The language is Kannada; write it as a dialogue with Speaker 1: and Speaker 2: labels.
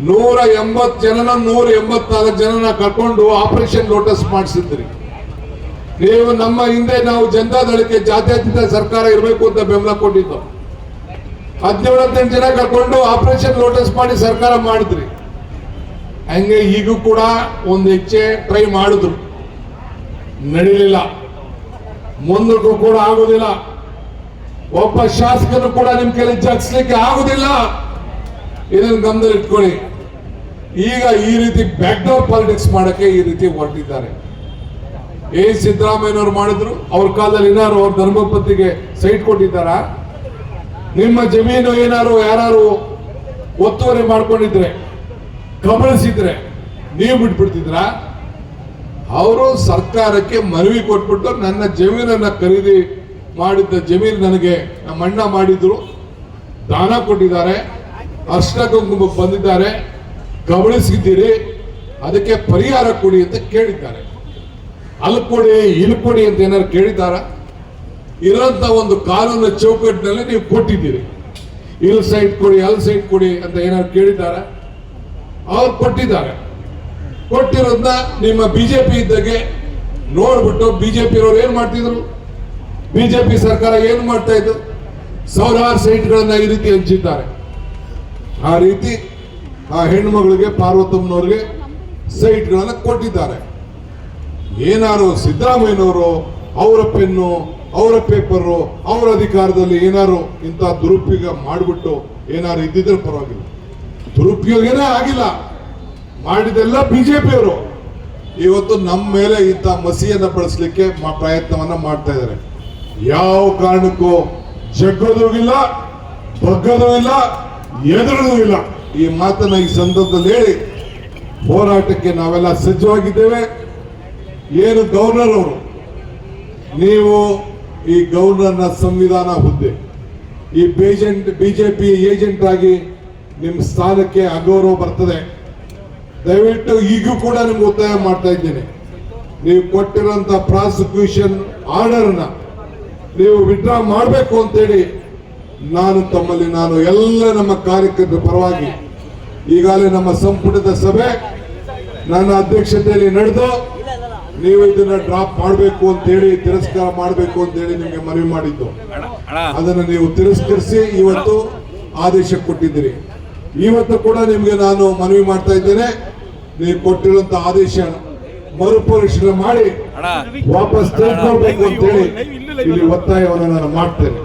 Speaker 1: ನೂರ ಎಂಬತ್ ಜನನ, ನೂರ ಎಂಬತ್ನಾಲ್ಕು ಜನನ ಕರ್ಕೊಂಡು ಆಪರೇಷನ್ ಲೋಟಸ್ ಮಾಡಿಸಿದ್ರಿ. ನೀವು ನಮ್ಮ ಹಿಂದೆ ನಾವು ಜನತಾದಳಕ್ಕೆ ಜಾತ್ಯತೀತ ಸರ್ಕಾರ ಇರಬೇಕು ಅಂತ ಬೆಂಬಲ ಕೊಟ್ಟಿದ್ದು. ಹದಿನೇಳು ಜನ ಕರ್ಕೊಂಡು ಆಪರೇಷನ್ ಲೋಟಸ್ ಮಾಡಿ ಸರ್ಕಾರ ಮಾಡಿದ್ರಿ. ಹಂಗೆ ಈಗೂ ಕೂಡ ಒಂದು ಹೆಚ್ಚೆ ಟ್ರೈ ಮಾಡಿದ್ರು. ನಡೀಲಿಲ್ಲ. ಮುಂದಕ್ಕೂ ಕೂಡ ಆಗುದಿಲ್ಲ. ಒಬ್ಬ ಶಾಸಕನು ಕೂಡ ನಿಮ್ ಕೈಲಿ ಜಗಿಸ್ಲಿಕ್ಕೆ ಆಗುದಿಲ್ಲ. ಇದನ್ನು ಗಮನದಲ್ಲಿ ಇಟ್ಕೊಳ್ಳಿ. ಈಗ ಈ ರೀತಿ ಬ್ಯಾಕ್ ಡೋರ್ ಪಾಲಿಟಿಕ್ಸ್ ಮಾಡಕ್ಕೆ ಈ ರೀತಿ ಹೊರಟಿದ್ದಾರೆ. ಎ ಸಿದ್ದರಾಮಯ್ಯನವರು ಮಾಡಿದ್ರು, ಅವ್ರ ಕಾಲದಲ್ಲಿ ಏನಾರು ಅವ್ರ ಧರ್ಮಪತಿಗೆ ಸೈಟ್ ಕೊಟ್ಟಿದ್ದಾರ? ನಿಮ್ಮ ಜಮೀನು ಏನಾರು ಯಾರು ಒತ್ತುವರಿ ಮಾಡ್ಕೊಂಡಿದ್ರೆ, ಕಬಳಿಸಿದ್ರೆ ನೀವು ಬಿಟ್ಬಿಡ್ತಿದ್ರ? ಅವರು ಸರ್ಕಾರಕ್ಕೆ ಮನವಿ ಕೊಟ್ಬಿಟ್ಟು ನನ್ನ ಜಮೀನನ್ನ ಖರೀದಿ ಮಾಡಿದ್ದ ಜಮೀನು ನನಗೆ ನಮ್ಮ ಅಣ್ಣ ಮಾಡಿದ್ರು, ದಾನ ಕೊಟ್ಟಿದ್ದಾರೆ. ಅರ್ಶನ ಕುಂಕುಮಕ್ಕೆ ಬಂದಿದ್ದಾರೆ. ಗಮನಿಸಿದ್ದೀರಿ. ಅದಕ್ಕೆ ಪರಿಹಾರ ಕೊಡಿ ಅಂತ ಕೇಳಿದ್ದಾರೆ. ಅಲ್ಲಿ ಕೊಡಿ, ಇಲ್ಲಿ ಕೊಡಿ ಅಂತ ಏನಾದ್ರು ಕೇಳಿದ್ದಾರ? ಇರೋಂಥ ಒಂದು ಕಾನೂನು ಚೌಕಟ್ಟಿನಲ್ಲಿ ನೀವು ಕೊಟ್ಟಿದ್ದೀರಿ. ಇಲ್ಲಿ ಸೈಟ್ ಕೊಡಿ, ಅಲ್ಲಿ ಸೈಟ್ ಕೊಡಿ ಅಂತ ಏನಾದ್ರು ಕೇಳಿದ್ದಾರೆ? ಅವ್ರು ಕೊಟ್ಟಿದ್ದಾರೆ. ಕೊಟ್ಟಿರೋದನ್ನ ನಿಮ್ಮ ಬಿಜೆಪಿ ಇದ್ದಾಗೆ ನೋಡ್ಬಿಟ್ಟು ಬಿಜೆಪಿ ಅವ್ರು ಏನ್ ಮಾಡ್ತಿದ್ರು? ಬಿಜೆಪಿ ಸರ್ಕಾರ ಏನ್ ಮಾಡ್ತಾ ಇತ್ತು? ಸಾವಿರಾರು ಸೈಟ್ಗಳನ್ನ ಈ ರೀತಿ ಹಂಚಿದ್ದಾರೆ. ಆ ರೀತಿ ಆ ಹೆಣ್ಮಗಳಿಗೆ ಪಾರ್ವತಮ್ಮನವ್ರಿಗೆ ಸೈಟ್ಗಳನ್ನು ಕೊಟ್ಟಿದ್ದಾರೆ. ಏನಾರು ಸಿದ್ದರಾಮಯ್ಯನವರು, ಅವರ ಪೆನ್ನು, ಅವರ ಪೇಪರು, ಅವರ ಅಧಿಕಾರದಲ್ಲಿ ಏನಾರು ಇಂಥ ದುರುಪಯೋಗ ಮಾಡಿಬಿಟ್ಟು ಏನಾರು ಇದ್ದಿದ್ರೆ ಪರವಾಗಿಲ್ಲ. ದುರುಪಯೋಗನೇ ಆಗಿಲ್ಲ. ಮಾಡಿದೆಲ್ಲ ಬಿಜೆಪಿಯವರು. ಇವತ್ತು ನಮ್ಮ ಮೇಲೆ ಇಂಥ ಮಸಿಯನ್ನ ಬಳಸಲಿಕ್ಕೆ ಪ್ರಯತ್ನವನ್ನ ಮಾಡ್ತಾ ಇದ್ದಾರೆ. ಯಾವ ಕಾರಣಕ್ಕೂ ಜಗ್ಗೋದು ಇಲ್ಲ ಬಗ್ಗದೂ ಇಲ್ಲ ಎದುರದೂ ಇಲ್ಲ. ಈ ಮಾತನ್ನ ಈ ಸಂದರ್ಭದಲ್ಲಿ ಹೇಳಿ, ಹೋರಾಟಕ್ಕೆ ನಾವೆಲ್ಲ ಸಜ್ಜವಾಗಿದ್ದೇವೆ ಏನು ಗವರ್ನರ್ ಅವರು, ನೀವು ಈ ಗವರ್ನರ್ನ ಸಂವಿಧಾನ ಹುದ್ದೆ, ಈ ಬೇಜೆಂಟ್, ಬಿಜೆಪಿ ಏಜೆಂಟ್ ಆಗಿ ನಿಮ್ಮ ಸ್ಥಾನಕ್ಕೆ ಅಗೌರವ ಬರ್ತದೆ. ದಯವಿಟ್ಟು ಈಗೂ ಕೂಡ ನಿಮ್ಗೆ ಒತ್ತಾಯ ಮಾಡ್ತಾ ಇದ್ದೇನೆ. ನೀವು ಕೊಟ್ಟಿರುವಂತ ಪ್ರಾಸಿಕ್ಯೂಷನ್ ಆರ್ಡರ್ನ ನೀವು ವಿಡ್ರಾ ಮಾಡಬೇಕು ಅಂತೇಳಿ ನಾನು ತಮ್ಮಲ್ಲಿ ನಾನು ಎಲ್ಲ ನಮ್ಮ ಕಾರ್ಯಕರ್ತರ ಪರವಾಗಿ ಈಗಾಗಲೇ ನಮ್ಮ ಸಂಪುಟದ ಸಭೆ ನನ್ನ ಅಧ್ಯಕ್ಷತೆಯಲ್ಲಿ ನಡೆದು ನೀವು ಇದನ್ನ ಡ್ರಾಪ್ ಮಾಡಬೇಕು ಅಂತ ಹೇಳಿ ತಿರಸ್ಕಾರ ಮಾಡಬೇಕು ಅಂತ ಹೇಳಿ ನಿಮಗೆ ಮನವಿ ಮಾಡಿದ್ದು. ಅದನ್ನು ನೀವು ತಿರಸ್ಕರಿಸಿ ಇವತ್ತು ಆದೇಶ ಕೊಟ್ಟಿದ್ದೀರಿ. ಇವತ್ತು ಕೂಡ ನಿಮಗೆ ನಾನು ಮನವಿ ಮಾಡ್ತಾ ಇದ್ದೇನೆ. ನೀವು ಕೊಟ್ಟಿರುವಂತ ಆದೇಶ ಮರುಪರಿಶೀಲನೆ ಮಾಡಿ ವಾಪಸ್ ಅಂತ ಹೇಳಿ ಇಲ್ಲಿ ಒತ್ತಾಯವನ್ನು ನಾನು ಮಾಡ್ತೇನೆ.